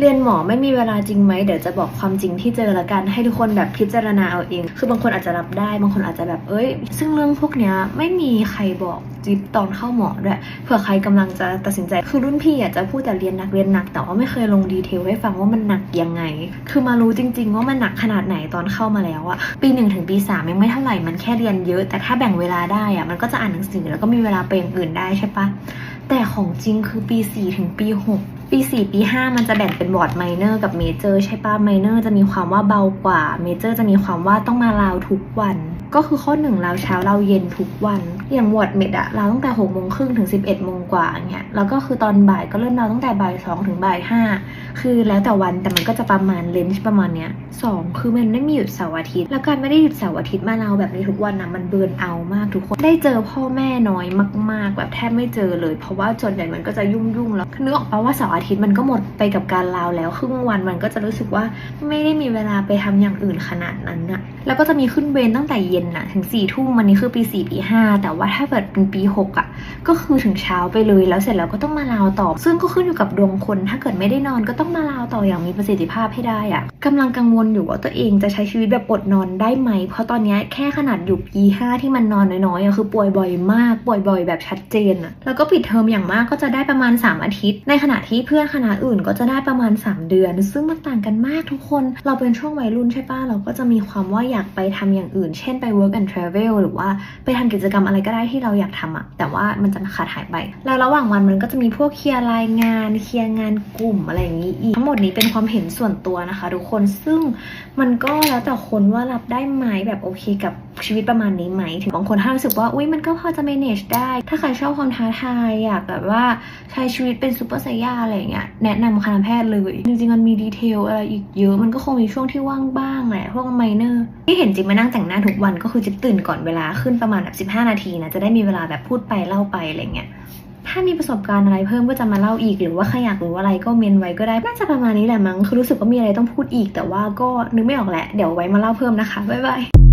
เรียนหมอไม่มีเวลาจริงไหมเดี๋ยวจะบอกความจริงที่เจอละกันให้ทุกคนแบบพิจารณาเอาเอง คือบางคนอาจจะรับได้ บางคนอาจจะแบบเอ้ย ซึ่งเรื่องพวกเนี้ยไม่มีใครบอกจิ๊บตอนเข้าหมอด้วยเผื่อใครกำลังจะตัดสินใจ คือรุ่นพี่อาจจะพูดแต่เรียนหนักเรียนหนัก แต่ว่าไม่เคยลงดีเทลให้ฟังว่ามันหนักยังไง คือมารู้จริง ๆ ว่ามันหนักขนาดไหนตอนเข้ามาแล้วอะปีหนึ่งถึงปีสามยังไม่เท่าไหร่มันแค่เรียนเยอะ แต่ถ้าแบ่งเวลาได้อะมันก็จะอ่านหนังสือแล้วก็มีเวลาไปอย่างอื่นได้ใช่ปะแต่ของจริงคือปี 4 ถึงปี 6ปี4ปี5มันจะแบ่งเป็นวอร์ดไมเนอร์กับเมเจอร์ใช่ปะไมเนอร์จะมีความว่าเบากว่าเมเจอร์จะมีความว่าต้องมาลาวทุกวัน ก็คือข้อ1ลาวเราเช้าลาเย็นทุกวัน อย่างวอดเมดอะลาตั้งแต่6โมงครึ่งถึง11โมงกว่าเงี้ยแล้วก็คือตอนบ่ายก็เริ่มลาตั้งแต่บ่าย2ถึงบ่าย5คือแล้วแต่วันแต่มันก็จะประมาณเลนจ์ประมาณเนี้ยสองคือมันไม่มีหยุดเสาร์อาทิตย์ แล้วการไม่ได้หยุดเสาร์อาทิตย์มาเลาแบบนี้ทุกวันนะมันเบิร์นเอามากทุกคนได้เจอพ่อแม่น้อยมาก ๆ แบบแทบไม่เจอเลย เพราะว่าส่วนใหญ่มันก็จะยุ่งยุ่งๆแล้วนึกออกปะว่าเสาร์อาทิตย์มันก็หมดไปกับการลาวแล้วครึ่งวันมันก็จะรู้สึกว่าไม่ได้มีเวลาไปทำอย่างอื่นขนาดนั้นน่ะแล้วก็จะมีขึ้นเวรตั้งแต่เย็นน่ะถึง4ี่ทุ่มวันนี้คือปี4ปี5แต่ว่าถ้าเกิดเป็นปี6อะก็คือถึงเช้าไปเลยแล้วเสร็จแล้วก็ต้องมาลาวต่อ ซึ่งก็ขึ้นอยู่กับดวงคน ถ้าเกิดไม่ได้นอนก็ต้องมาลาวต่ออย่างมีประสิทธิภาพให้ได้อะกำลังกังวลอยู่ว่าตัวเองจะใช้ชีวิตแบบอดนอนได้ไหม เพราะตอนนี้แค่ขนาดอยู่ปี5ที่มันนอนน้อยๆอะคือป่วยบ่อยมากป่วยบ่อยแบบชัดเจนอะแล้วก็ปิดเทอมอย่างมากก็จะได้ประมาณ 3 อาทิตย์ ในขณะที่เพื่อนคณะอื่นก็จะได้ประมาณ 3 เดือน ซึ่งมันต่างกันมากทุกคน เราเป็นช่วงวัยรุ่นใช่ปะเราก็จะมีความว่าอยากไปทำอย่างอื่น เช่นไป work and travel หรือว่าไปทำกิจกรรมอะไรก็ได้ที่เราอยากทำอะแต่ว่ามันจะขาดหายไป แล้วระหว่างวันมันก็จะมีพวกเคลียร์รายงานเคลียร์งานกลุ่มอะไรอย่างนี้อีกทั้งหมดนี้เป็นความเห็นส่วนตัวนะคะ ทุกคนซึ่งมันก็แล้วแต่คนว่ารับได้ไหมแบบโอเคกับชีวิตประมาณนี้ไหมถึงบางคนถ้ารู้สึกว่าอุ้ยมันก็พอจะ manage ได้ ถ้าใครชอบความท้าทายอยากแบบว่าใช้ชีวิตเป็นซูเปอร์ไซย่าอะไรอย่างเงี้ยแนะนำคณะแพทย์เลย จริงๆมันมีดีเทลอะไรอีกเยอะมันก็คงมีช่วงที่ว่างบ้างแหละพวกไมเนอร์ที่เห็นจิ๊บมานั่งแต่งหน้าทุกวันก็คือจิ๊บตื่นก่อนเวลาขึ้นประมาณแบบ15 นาทีนะจะได้มีเวลาแบบพูดไปเล่าไปอะไรเงี้ยถ้ามีประสบการณ์อะไรเพิ่มก็จะมาเล่าอีก หรือว่าใครอยากรู้อะไรก็เมนไว้ก็ได้น่าจะประมาณนี้แหละมั้งคือรู้สึกว่ามีอะไรต้องพูดอีก แต่ว่าก็นึกไม่ออกแหละเดี๋ยวไว้มาเล่าเพิ่มนะคะบ๊ายบาย